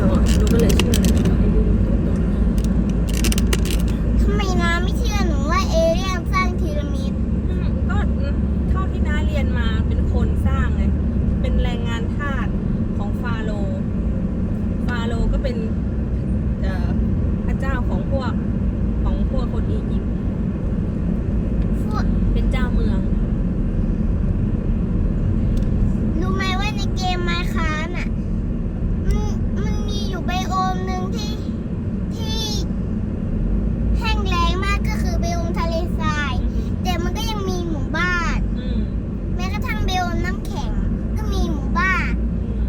เนาะหนูก็เลยเชื่อเลยว่าไอ้นี่มันตัวตนทำไมน้าไม่เชื่อหนูว่าเอเลี่ยนสร้างพีระมิด อืมก็เท่าที่น้าเรียนมาเป็นคนสร้างไงเป็นแรงงานทาสของฟาโรห์ฟาโรห์ก็เป็นเอ่อพระเจ้าของพวกของพวกคนอียิปต์ พวก เป็นเจ้าเมือง รู้ไหมว่าในเกมไมค์ค้าน่ะมันมันมีอยู่ไบโอมหนึ่งที่ที่แห้งแล้งมากก็คือไบโอมทะเลทราย แต่มันก็ยังมีหมู่บ้าน อืม แม้กระทั่งไบโอมน้ำแข็งก็มีหมู่บ้าน อืม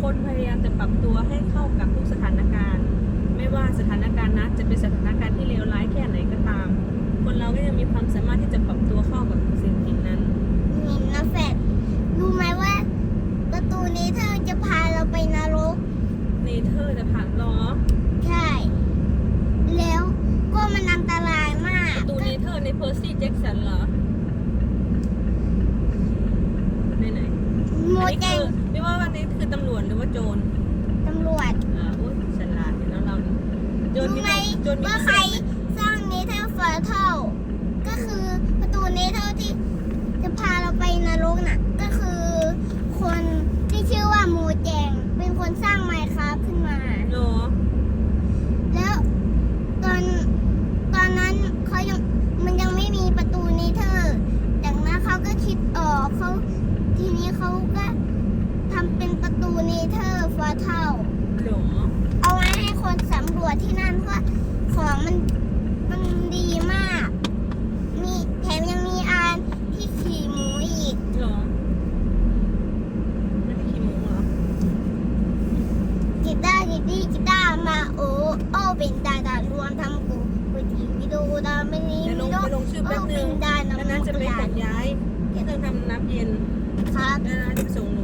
คนพยายามจะ ปรับตัวให้เข้ากับทุกสถานการณ์ ไม่ว่าสถานการณ์นั้นจะเป็นสถานการณ์ที่เลวร้ายแค่ไหนก็ตาม คนเราก็ยังมีความสามารถที่จะปรับตัวเข้ากับสิ่งสิ่งนั้นนี่นะแฟดรู้ไหมว่า ประตูนี้เธอจะพาเราไปนรกเนเธอร์จะผ่านล้อใช่ แล้วก็มันอันตรายมาก ประตูเนเธอร์ในเพอร์ซี่แจ็คสันเหรอไหนไหนโมอันนี้แจคืง อไม่ว่าวันนี้คือตำรวจหรือว่าโจรตำรวจอ่าโอ้ยฉลาดเห็นแล้วเรานี่โจรรู้มีไหมโจรมีว่าพิใคเศรษไหมสร้างเนเธอร์ฟอร์เทลก็คือประตูเนเธอร์ที่จะพาเราไปนรกน่ะ ก็คือคนที่ชื่อว่าโมแจง เป็นคนสร้างไมค์ครับขึ้นมา เหรอแล้วตอนตอนนั้นเขายังมันยังไม่มีประตูเนเธอร์จากนั้นเขาก็คิดออกเขาทีนี้เขาก็ทำเป็นประตูเนเธอร์ฟอร์เทล เหรอ เอาไว้ให้คนสำรวจที่นั่นเพราะว่าของมันมันดีมาก มีแถมยังมีอานที่ขี่หมูอีก เหรอไม่ได้ขี้โม้เหรอ กีตาร์กีดีกีตาร์มาโอโอ เป็นดาดารวมทำกูวิธีวิดีโอดาไม่นี้เดี๋ยวลงไปลงชื่อแป๊บนึงดาแล้วนั้นจะไปขนย้ายเครื่องทำน้ำเย็นครับ แล้วนั้นจะไปส่งหนูกีตาร์กีดีดา